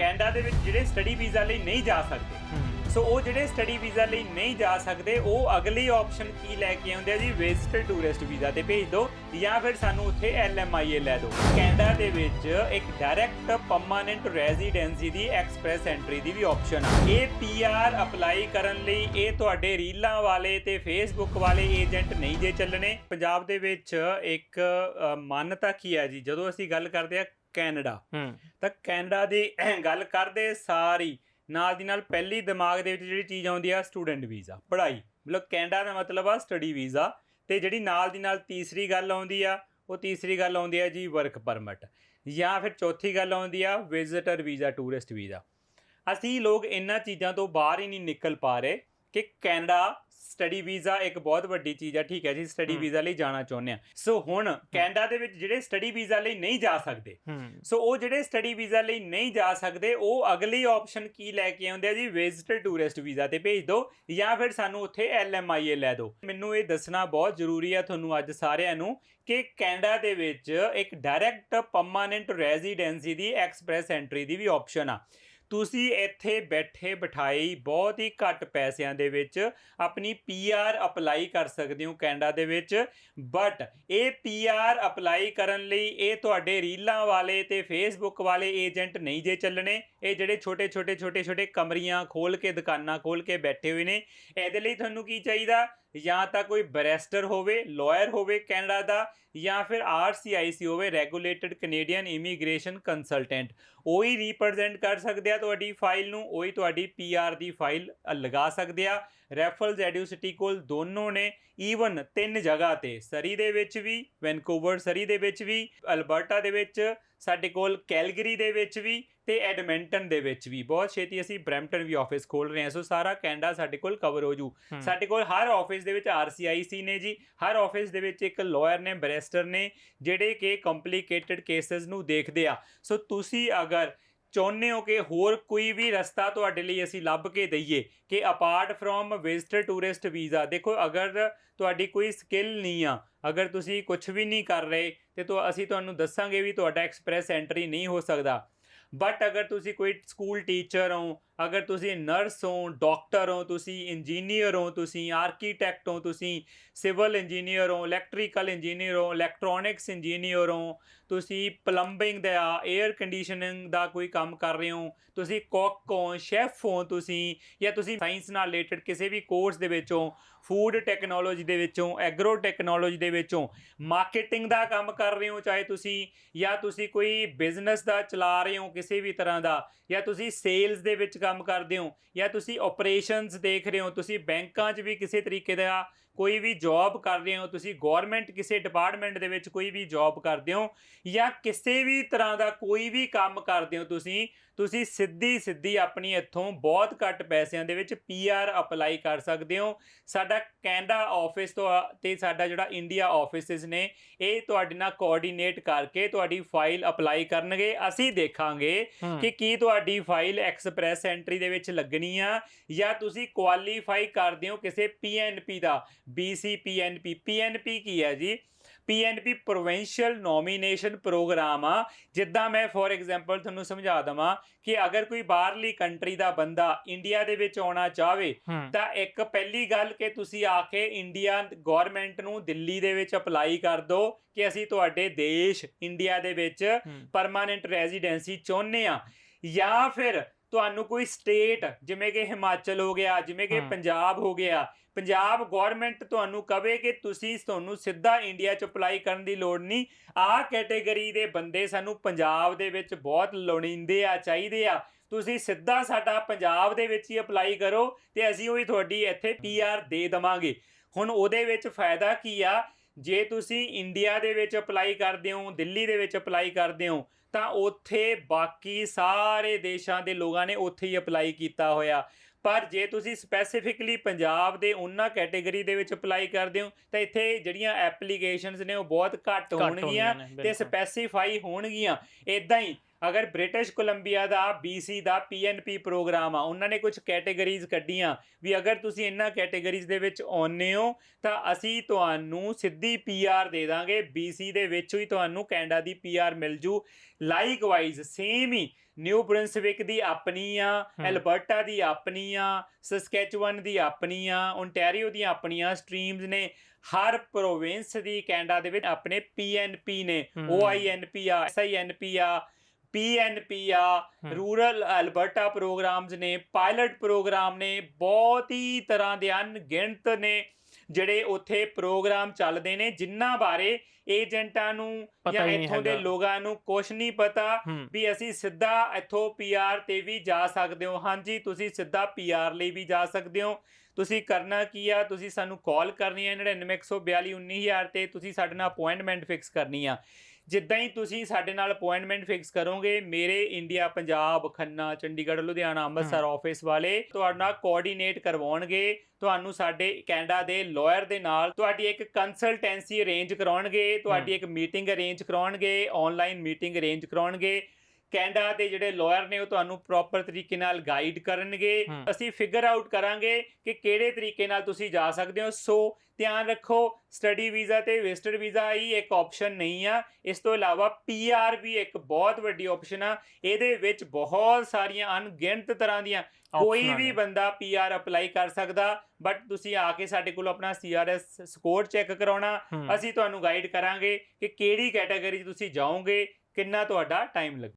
Canada ਦੇ ਵਿੱਚ ਜਿਹੜੇ ਸਟੱਡੀ ਵੀਜ਼ਾ ਲਈ ਨਹੀਂ ਜਾ ਸਕਦੇ। ਸੋ ਉਹ ਜਿਹੜੇ ਸਟੱਡੀ ਵੀਜ਼ਾ ਲਈ ਨਹੀਂ ਜਾ ਸਕਦੇ ਉਹ ਅਗਲੀ ਆਪਸ਼ਨ ਕੀ ਲੈ ਕੇ ਆਉਂਦੇ ਆ ਜੀ? ਵਿਜ਼ਟਰ ਟੂਰਿਸਟ ਵੀਜ਼ਾ ਤੇ ਭੇਜ ਦਿਓ ਜਾਂ ਫਿਰ ਸਾਨੂੰ ਉੱਥੇ ਐਲਐਮਆਈਏ ਲੈ ਦਿਓ ਕੈਨੇਡਾ ਦੇ ਵਿੱਚ ਇੱਕ ਡਾਇਰੈਕਟ ਪਰਮਾਨੈਂਟ ਰੈਜ਼ੀਡੈਂਸੀ ਦੀ ਐਕਸਪ੍ਰੈਸ ਐਂਟਰੀ ਦੀ ਵੀ ਆਪਸ਼ਨ ਆ। ਇਹ ਪੀਆਰ ਅਪਲਾਈ ਕਰਨ ਲਈ ਇਹ ਤੁਹਾਡੇ ਰੀਲਾਂ ਵਾਲੇ ਤੇ ਫੇਸਬੁੱਕ ਵਾਲੇ ਏਜੰਟ ਨਹੀਂ ਜੇ ਚੱਲਣੇ। ਪੰਜਾਬ ਦੇ ਵਿੱਚ ਇੱਕ ਮਾਨਤਾ ਕੀ ਹੈ ਜੀ? ਜਦੋਂ ਅਸੀਂ ਗੱਲ ਕਰਦੇ ਆ ਕੈਨੇਡਾ। ਤਾਂ ਕੈਨੇਡਾ ਦੀ ਗੱਲ ਕਰਦੇ ਸਾਰੀ ਨਾਲ ਦੀ ਨਾਲ ਪਹਿਲੀ ਦਿਮਾਗ ਦੇ ਵਿੱਚ ਜਿਹੜੀ ਚੀਜ਼ ਆਉਂਦੀ ਆ ਸਟੂਡੈਂਟ ਵੀਜ਼ਾ ਪੜ੍ਹਾਈ। ਮਤਲਬ ਕੈਨੇਡਾ ਦਾ ਮਤਲਬ ਆ ਸਟੱਡੀ ਵੀਜ਼ਾ। ਤੇ ਜਿਹੜੀ ਨਾਲ ਦੀ ਨਾਲ ਤੀਸਰੀ ਗੱਲ ਆਉਂਦੀ ਆ ਉਹ ਤੀਸਰੀ ਗੱਲ ਆਉਂਦੀ ਆ ਜੀ ਵਰਕ ਪਰਮਿਟ ਜਾਂ ਫਿਰ ਚੌਥੀ ਗੱਲ ਆਉਂਦੀ ਆ ਵਿਜ਼ਿਟਰ ਵੀਜ਼ਾ ਟੂਰਿਸਟ ਵੀਜ਼ਾ। ਅਸੀਂ ਲੋਕ ਇਹਨਾਂ ਚੀਜ਼ਾਂ ਤੋਂ ਬਾਹਰ ਹੀ ਨਹੀਂ ਨਿਕਲ ਪਾ ਰਹੇ। ਕਿ ਕੈਨੇਡਾ ਸਟੱਡੀ ਵੀਜ਼ਾ ਇੱਕ ਬਹੁਤ ਵੱਡੀ ਚੀਜ਼ ਆ ਠੀਕ ਹੈ ਜੀ ਸਟੱਡੀ। ਵੀਜ਼ਾ ਲਈ ਜਾਣਾ ਚਾਹੁੰਦੇ ਆ। ਸੋ ਹੁਣ ਕੈਨੇਡਾ ਦੇ ਵਿੱਚ ਜਿਹੜੇ ਸਟੱਡੀ ਵੀਜ਼ਾ ਲਈ ਨਹੀਂ ਜਾ ਸਕਦੇ ਸੋ ਉਹ ਜਿਹੜੇ ਸਟੱਡੀ ਵੀਜ਼ਾ ਲਈ ਨਹੀਂ ਜਾ ਸਕਦੇ ਉਹ ਅਗਲੀ ਆਪਸ਼ਨ ਕੀ ਲੈ ਕੇ ਆਉਂਦੇ ਆ ਜੀ? ਵਿਜ਼ਟਰ ਟੂਰਿਸਟ ਵੀਜ਼ਾ ਤੇ ਭੇਜ ਦਿਓ ਜਾਂ ਫਿਰ ਸਾਨੂੰ ਉੱਥੇ ਐਲਐਮਆਈਏ ਲੈ ਦਿਓ ਮੈਨੂੰ ਇਹ ਦੱਸਣਾ ਬਹੁਤ ਜ਼ਰੂਰੀ ਆ ਤੁਹਾਨੂੰ ਅੱਜ ਸਾਰਿਆਂ ਨੂੰ ਕਿ ਕੈਨੇਡਾ ਦੇ ਵਿੱਚ ਇੱਕ ਡਾਇਰੈਕਟ ਪਰਮਾਨੈਂਟ ਰੈਜ਼ੀਡੈਂਸੀ ਦੀ ਐਕਸਪ੍ਰੈਸ ਐਂਟਰੀ ਦੀ ਵੀ ਆਪਸ਼ਨ ਆ। ਤੁਸੀਂ ਇੱਥੇ ਬੈਠੇ ਬਿਠਾਈ ਬਹੁਤ ਹੀ ਘੱਟ ਪੈਸਿਆਂ ਦੇ ਵਿੱਚ ਆਪਣੀ ਪੀਆਰ ਅਪਲਾਈ ਕਰ ਸਕਦੇ ਹੋ ਕੈਨੇਡਾ ਦੇ ਵਿੱਚ। ਬਟ ਇਹ ਪੀਆਰ ਅਪਲਾਈ ਕਰਨ ਲਈ ਇਹ ਤੁਹਾਡੇ ਰੀਲਾਂ ਵਾਲੇ ਤੇ ਫੇਸਬੁੱਕ ਵਾਲੇ ਏਜੰਟ ਨਹੀਂ ਜੇ ਚੱਲਣੇ। ਇਹ ਜਿਹੜੇ ਛੋਟੇ ਛੋਟੇ ਛੋਟੇ ਛੋਟੇ ਕਮਰੀਆਂ ਖੋਲ ਕੇ, ਦੁਕਾਨਾਂ ਖੋਲ ਕੇ ਬੈਠੇ ਹੋਏ ਨੇ, ਇਹਦੇ ਲਈ ਤੁਹਾਨੂੰ ਕੀ ਚਾਹੀਦਾ? ਜਾਂ ਤਾਂ ਕੋਈ ਬੈਰਿਸਟਰ ਹੋਵੇ ਲਾਇਰ ਹੋਵੇ ਕੈਨੇਡਾ ਦਾ, ਜਾਂ ਫਿਰ ਆਰਸੀਆਈਸੀ ਹੋਵੇ ਰੈਗੂਲੇਟਡ ਕੈਨੇਡੀਅਨ ਇਮੀਗ੍ਰੇਸ਼ਨ ਕੰਸਲਟੈਂਟ ਉਹੀ ਹੀ ਰਿਪਰੈਜ਼ੈਂਟ ਕਰ ਸਕਦੇ ਆ ਤੁਹਾਡੀ ਫਾਈਲ ਨੂੰ, ਉਹੀ ਹੀ ਤੁਹਾਡੀ ਪੀਆਰ ਦੀ ਫਾਈਲ ਲਗਾ ਸਕਦੇ ਆ। ਰੈਫਲਸ ਐਡਿਊਸਿਟੀ ਕੋਲ ਦੋਨੋਂ ਨੇ ਈਵਨ ਤਿੰਨ ਜਗ੍ਹਾ ਤੇ, ਸਰੀ ਦੇ ਵਿੱਚ ਵੀ ਵੈਨਕੂਵਰ ਸਰੀ ਦੇ ਵਿੱਚ ਵੀ ਅਲਬਰਟਾ ਦੇ ਵਿੱਚ, ਸਾਡੇ ਕੋਲ ਕੈਲਗਰੀ ਦੇ ਵਿੱਚ ਵੀ ਤੇ ਐਡਮਿੰਟਨ ਦੇ ਵਿੱਚ ਵੀ। ਬਹੁਤ ਛੇਤੀ ਅਸੀਂ ਬ੍ਰੈਂਪਟਨ ਵੀ ਆਫਿਸ ਖੋਲ ਰਹੇ ਹਾਂ। ਸੋ ਸਾਰਾ ਕੈਨੇਡਾ ਸਾਡੇ ਕੋਲ ਕਵਰ ਹੋ ਜੂ। ਸਾਡੇ ਕੋਲ ਹਰ ਆਫਿਸ ਦੇ ਵਿੱਚ ਆਰਸੀਆਈਸੀ ਨੇ ਜੀ। ਹਰ ਆਫਿਸ ਦੇ ਵਿੱਚ ਇੱਕ ਲਾਇਰ ਨੇ ਬੈਰਿਸਟਰ ਨੇ ਜਿਹੜੇ ਕਿ ਕੰਪਲਿਕੇਟਡ ਕੇਸਸ ਨੂੰ ਦੇਖਦੇ ਆ। ਸੋ ਤੁਸੀਂ ਅਗਰ ਚਾਹੁੰਦੇ ਹੋ ਕਿ ਹੋਰ ਕੋਈ ਵੀ ਰਸਤਾ ਤੁਹਾਡੇ ਲਈ ਅਸੀਂ ਲੱਭ ਕੇ ਦਈਏ ਕਿ apart from visitor tourist visa ਦੇਖੋ ਅਗਰ ਤੁਹਾਡੀ ਕੋਈ ਸਕਿੱਲ ਨਹੀਂ ਆ ਅਗਰ ਤੁਸੀਂ ਕੁਝ ਵੀ ਨਹੀਂ ਕਰ ਰਹੇ ਤੇ ਤੋ ਅਸੀਂ ਤੁਹਾਨੂੰ ਦੱਸਾਂਗੇ ਵੀ ਤੁਹਾਡਾ ਐਕਸਪ੍ਰੈਸ ਐਂਟਰੀ ਨਹੀਂ ਹੋ ਸਕਦਾ। ਬਟ ਅਗਰ ਤੁਸੀਂ ਕੋਈ ਸਕੂਲ ਟੀਚਰ ਹੋ, ਅਗਰ ਤੁਸੀਂ ਨਰਸ ਹੋ ਡਾਕਟਰ ਹੋ, ਤੁਸੀਂ ਇੰਜੀਨੀਅਰ ਹੋ, ਤੁਸੀਂ ਆਰਕੀਟੈਕਟ ਹੋ, ਤੁਸੀਂ ਸਿਵਲ ਇੰਜੀਨੀਅਰ ਹੋ ਇਲੈਕਟ੍ਰੀਕਲ ਇੰਜੀਨੀਅਰ ਹੋ ਇਲੈਕਟ੍ਰੋਨਿਕਸ ਇੰਜੀਨੀਅਰ ਹੋ, ਤੁਸੀਂ ਪਲੰਬਿੰਗ ਦਾ 에ਅਰ ਕੰਡੀਸ਼ਨਿੰਗ ਦਾ ਕੋਈ ਕੰਮ ਕਰ ਰਹੇ ਹੋ, ਤੁਸੀਂ ਕੁੱਕ ਹੋ ਸ਼ੈਫ ਹੋ ਤੁਸੀਂ, ਜਾਂ ਤੁਸੀਂ ਸਾਇੰਸ ਨਾਲ ਰਿਲੇਟਡ ਕਿਸੇ ਵੀ ਕੋਰਸ ਦੇ ਵਿੱਚ ਹੋ ਫੂਡ ਟੈਕਨੋਲੋਜੀ ਦੇ ਵਿੱਚੋਂ ਐਗਰੋ ਟੈਕਨੋਲੋਜੀ ਦੇ ਵਿੱਚੋਂ ਮਾਰਕੀਟਿੰਗ ਦਾ ਕੰਮ ਕਰ ਰਹੇ ਹੋ, ਚਾਹੇ ਤੁਸੀਂ ਜਾਂ ਤੁਸੀਂ ਕੋਈ ਬਿਜ਼ਨਸ ਦਾ ਚਲਾ ਰਹੇ ਹੋ ਕਿਸੇ ਵੀ ਤਰ੍ਹਾਂ ਦਾ, ਜਾਂ ਤੁਸੀਂ ਸੇਲਸ ਦੇ ਵਿੱਚ ਕੰਮ ਕਰਦੇ ਹੋ, ਜਾਂ ਤੁਸੀਂ ਆਪਰੇਸ਼ਨਸ ਦੇਖ ਰਹੇ ਹੋ, ਤੁਸੀਂ ਬੈਂਕਾਂ 'ਚ ਵੀ ਕਿਸੇ ਤਰੀਕੇ ਦਾ ਕੋਈ ਵੀ ਜੌਬ ਕਰ ਰਹੇ ਹੋ, ਤੁਸੀਂ ਗਵਰਨਮੈਂਟ ਕਿਸੇ ਡਿਪਾਰਟਮੈਂਟ ਦੇ ਵਿੱਚ ਕੋਈ ਵੀ ਜੌਬ ਕਰਦੇ ਹੋ, ਜਾਂ ਕਿਸੇ ਵੀ ਤਰ੍ਹਾਂ ਦਾ ਕੋਈ ਵੀ ਕੰਮ ਕਰਦੇ ਹੋ ਤੁਸੀਂ ਤੁਸੀਂ ਸਿੱਧੀ ਸਿੱਧੀ ਆਪਣੀ ਇੱਥੋਂ ਬਹੁਤ ਘੱਟ ਪੈਸਿਆਂ ਦੇ ਵਿੱਚ ਪੀਆਰ ਅਪਲਾਈ ਕਰ ਸਕਦੇ ਹੋ। ਸਾਡਾ ਕੈਨੇਡਾ ਆਫਿਸ ਤੋਂ ਤੇ ਸਾਡਾ ਜਿਹੜਾ ਇੰਡੀਆ ਆਫਿਸਿਸ ਨੇ, ਇਹ ਤੁਹਾਡੇ ਨਾਲ ਕੋਆਰਡੀਨੇਟ ਕਰਕੇ ਤੁਹਾਡੀ ਫਾਈਲ ਅਪਲਾਈ ਕਰਨਗੇ, ਅਸੀਂ ਦੇਖਾਂਗੇ। ਹੂੰ। ਕਿ ਕੀ ਤੁਹਾਡੀ ਫਾਈਲ ਐਕਸਪ੍ਰੈਸ ਐਂਟਰੀ ਦੇ ਵਿੱਚ ਲੱਗਣੀ ਆ ਜਾਂ ਤੁਸੀਂ ਕੁਆਲੀਫਾਈ ਕਰਦੇ ਹੋ ਕਿਸੇ ਪੀਐਨਪੀ ਦਾ BC ਪੀਐਨਪੀ ਪੀਐਨਪੀ ਕੀ ਹੈ ਜੀ ਪੀਐਨਪੀ ਪ੍ਰੋਵਿੰਸ਼ੀਅਲ ਨੋਮੀਨੇਸ਼ਨ ਪ੍ਰੋਗਰਾਮ ਆ। ਜਿੱਦਾਂ ਮੈਂ ਫੋਰ ਐਗਜ਼ਾਮਪਲ ਤੁਹਾਨੂੰ ਸਮਝਾ ਦਵਾਂ ਕਿ ਅਗਰ ਕੋਈ ਬਾਹਰਲੀ ਕੰਟਰੀ ਦਾ ਬੰਦਾ ਇੰਡੀਆ ਦੇ ਵਿੱਚ ਆਉਣਾ ਚਾਹਵੇ ਤਾਂ ਇੱਕ ਪਹਿਲੀ ਗੱਲ ਕਿ ਤੁਸੀਂ ਆ ਕੇ ਇੰਡੀਆ ਗਵਰਨਮੈਂਟ ਨੂੰ ਦਿੱਲੀ ਦੇ ਵਿੱਚ ਅਪਲਾਈ ਕਰ ਦਿਓ ਕਿ ਅਸੀਂ ਤੁਹਾਡੇ ਦੇਸ਼ ਇੰਡੀਆ ਦੇ ਵਿੱਚ। ਪਰਮਾਨੈਂਟ ਰੈਜ਼ੀਡੈਂਸੀ ਚਾਹੁੰਦੇ ਆ ਜਾਂ ਫਿਰ ਤੁਹਾਨੂੰ ਕੋਈ ਸਟੇਟ ਜਿਵੇਂ ਕਿ ਹਿਮਾਚਲ ਹੋ ਗਿਆ ਜਿਵੇਂ ਕਿ। ਪੰਜਾਬ ਹੋ ਗਿਆ ਪੰਜਾਬ ਗਵਰਨਮੈਂਟ ਤੁਹਾਨੂੰ ਕਵੇ ਕਿ ਤੁਸੀਂ ਤੁਹਾਨੂੰ ਸਿੱਧਾ ਇੰਡੀਆ ਚ ਅਪਲਾਈ ਕਰਨ ਦੀ ਲੋੜ ਨਹੀਂ। ਆਹ ਕੈਟਾਗਰੀ ਦੇ ਬੰਦੇ ਸਾਨੂੰ ਪੰਜਾਬ ਦੇ ਵਿੱਚ ਬਹੁਤ ਲੋੜੀਂਦੇ ਆ ਚਾਹੀਦੇ ਆ। ਤੁਸੀਂ ਸਿੱਧਾ ਸਾਡਾ ਪੰਜਾਬ ਦੇ ਵਿੱਚ ਹੀ ਅਪਲਾਈ ਕਰੋ ਤੇ ਅਸੀਂ ਉਹੀ ਤੁਹਾਡੀ ਇੱਥੇ ਪੀਆਰ ਦੇ ਦਵਾਂਗੇ। ਹੁਣ ਉਹਦੇ ਵਿੱਚ ਫਾਇਦਾ ਕੀ ਆ? ਜੇ ਤੁਸੀਂ ਇੰਡੀਆ ਦੇ ਵਿੱਚ ਅਪਲਾਈ ਕਰਦੇ ਹੋ ਦਿੱਲੀ ਦੇ ਵਿੱਚ ਅਪਲਾਈ ਕਰਦੇ ਹੋ ਤਾਂ ਉੱਥੇ ਬਾਕੀ ਸਾਰੇ ਦੇਸ਼ਾਂ ਦੇ ਲੋਕਾਂ ਨੇ ਉੱਥੇ ਹੀ ਅਪਲਾਈ ਕੀਤਾ ਹੋਇਆ ਪਰ ਜੇ ਤੁਸੀਂ ਸਪੈਸੀਫਿਕਲੀ ਪੰਜਾਬ ਦੇ ਉਹਨਾਂ ਕੈਟਾਗਰੀ ਦੇ ਵਿੱਚ ਅਪਲਾਈ ਕਰਦੇ ਹੋ ਤਾਂ ਇੱਥੇ ਜਿਹੜੀਆਂ ਐਪਲੀਕੇਸ਼ਨਸ ਨੇ ਉਹ ਬਹੁਤ ਘੱਟ ਹੋਣਗੀਆਂ ਤੇ। ਸਪੈਸੀਫਾਈ ਹੋਣਗੀਆਂ ਇਦਾਂ ਹੀ ਅਗਰ ਬ੍ਰਿਟਿਸ਼ ਕੋਲੰਬੀਆ ਦਾ BC ਦਾ PNP ਪ੍ਰੋਗਰਾਮ ਆ ਉਹਨਾਂ ਨੇ ਕੁਝ ਕੈਟਾਗਰੀਜ਼ ਕੱਢੀਆਂ ਵੀ ਅਗਰ ਤੁਸੀਂ ਇਹਨਾਂ ਕੈਟਾਗਰੀਜ਼ ਦੇ ਵਿੱਚ ਆਉਂਦੇ ਹੋ ਤਾਂ ਅਸੀਂ ਤੁਹਾਨੂੰ ਸਿੱਧੀ PR ਦੇ ਦਾਂਗੇ BC ਦੇ ਵਿੱਚ ਹੀ ਤੁਹਾਨੂੰ ਕੈਨੇਡਾ ਦੀ PR ਮਿਲ ਜੂ ਲਾਈਕਵਾਈਜ਼ ਸੇਮ ਹੀ ਨਿਊ ਬ੍ਰਿੰਸਵਿਕ ਦੀ ਆਪਣੀ ਆ। ਐਲਬਰਟਾ ਦੀ ਆਪਣੀ ਆ ਸਸਕੈਚੁਅਨ ਦੀ ਆਪਣੀ ਆ ਓਨਟਾਰੀਓ ਦੀਆਂ ਆਪਣੀਆਂ ਸਟਰੀਮਸ ਨੇ ਹਰ ਪ੍ਰੋਵਿੰਸ ਦੀ ਕੈਨੇਡਾ ਦੇ ਵਿੱਚ ਆਪਣੇ PNP ਨੇ। OINP ਆ SINP ਆ PNP ਆ। ਰੂਰਲ ਅਲਬਰਟਾ ਪ੍ਰੋਗਰਾਮਸ ਨੇ ਪਾਇਲਟ ਪ੍ਰੋਗਰਾਮ ਨੇ ਬਹੁਤ ਹੀ ਤਰ੍ਹਾਂ ਦੇ ਅਣਗਿਣਤ ਨੇ ਜਿਹੜੇ ਉੱਥੇ ਪ੍ਰੋਗਰਾਮ ਚੱਲਦੇ ਨੇ ਜਿਨ੍ਹਾਂ ਬਾਰੇ ਏਜੰਟਾਂ ਨੂੰ ਜਾਂ ਇੱਥੋਂ ਦੇ। ਲੋਕਾਂ ਨੂੰ ਕੁਝ ਨਹੀਂ ਪਤਾ ਵੀ ਅਸੀਂ ਸਿੱਧਾ ਇੱਥੋਂ ਪੀਆਰ ਤੇ ਵੀ ਜਾ ਸਕਦੇ ਹੋ ਹਾਂਜੀ ਤੁਸੀਂ ਸਿੱਧਾ ਪੀਆਰ ਲਈ ਵੀ ਜਾ ਸਕਦੇ ਹੋ ਤੁਸੀਂ ਕਰਨਾ ਕੀ ਆ? ਤੁਸੀਂ ਸਾਨੂੰ ਕਾਲ ਕਰਨੀ ਹੈ 99142 19000 ਤੇ ਤੁਸੀਂ ਸਾਡੇ ਨਾਲ ਅਪਾਇੰਟਮੈਂਟ ਫਿਕਸ ਕਰਨੀ ਆ। ਜਿੱਦਾਂ ਹੀ ਤੁਸੀਂ ਸਾਡੇ ਨਾਲ ਅਪਾਇੰਟਮੈਂਟ ਫਿਕਸ ਕਰੋਗੇ ਮੇਰੇ ਇੰਡੀਆ ਪੰਜਾਬ ਖੰਨਾ ਚੰਡੀਗੜ੍ਹ ਲੁਧਿਆਣਾ ਅੰਮ੍ਰਿਤਸਰ ਆਫਿਸ ਵਾਲੇ ਤੁਹਾਡੇ ਨਾਲ ਕੋਆਰਡੀਨੇਟ ਕਰਵਾਉਣਗੇ ਤੁਹਾਨੂੰ ਸਾਡੇ ਕੈਨੇਡਾ ਦੇ ਲਾਇਰ ਦੇ ਨਾਲ ਤੁਹਾਡੀ ਇੱਕ ਕੰਸਲਟੈਂਸੀ ਅਰੇਂਜ ਕਰਾਉਣਗੇ ਤੁਹਾਡੀ ਇੱਕ ਮੀਟਿੰਗ ਅਰੇਂਜ ਕਰਾਉਣਗੇ ਆਨਲਾਈਨ ਮੀਟਿੰਗ ਅਰੇਂਜ ਕਰਾਉਣਗੇ। ਕੈਨੇਡਾ ਦੇ ਜਿਹੜੇ ਲਾਇਰ ਨੇ ਉਹ ਤੁਹਾਨੂੰ ਪ੍ਰੋਪਰ ਤਰੀਕੇ ਨਾਲ ਗਾਈਡ ਕਰਨਗੇ। ਅਸੀਂ ਫਿਗਰ ਆਊਟ ਕਰਾਂਗੇ ਕਿ ਕਿਹੜੇ ਤਰੀਕੇ ਨਾਲ ਤੁਸੀਂ ਜਾ ਸਕਦੇ ਹੋ ਸੋ ਧਿਆਨ ਰੱਖੋ ਸਟੱਡੀ ਵੀਜ਼ਾ ਤੇ ਵਿਜ਼ਟਰ ਵੀਜ਼ਾ ਹੀ ਇੱਕ ਆਪਸ਼ਨ ਨਹੀਂ ਆ ਇਸ ਤੋਂ ਇਲਾਵਾ ਪੀਆਰ ਵੀ ਇੱਕ ਬਹੁਤ ਵੱਡੀ ਆਪਸ਼ਨ ਆ ਇਹਦੇ ਵਿੱਚ ਬਹੁਤ ਸਾਰੀਆਂ ਅਣਗਿਣਤ ਤਰ੍ਹਾਂ ਦੀਆਂ ਕੋਈ ਵੀ। ਬੰਦਾ ਪੀਆਰ ਅਪਲਾਈ ਕਰ ਸਕਦਾ ਬਟ ਤੁਸੀਂ ਆ ਕੇ ਸਾਡੇ ਕੋਲ ਆਪਣਾ ਸੀਆਰਐਸ ਸਕੋਰ ਚੈੱਕ ਕਰਾਉਣਾ। ਅਸੀਂ ਤੁਹਾਨੂੰ ਗਾਈਡ ਕਰਾਂਗੇ ਕਿ ਕਿਹੜੀ ਕੈਟਾਗਰੀ 'ਚ ਤੁਸੀਂ ਜਾਓਗੇ ਕਿੰਨਾ ਤੁਹਾਡਾ ਟਾਈਮ ਲੱਗ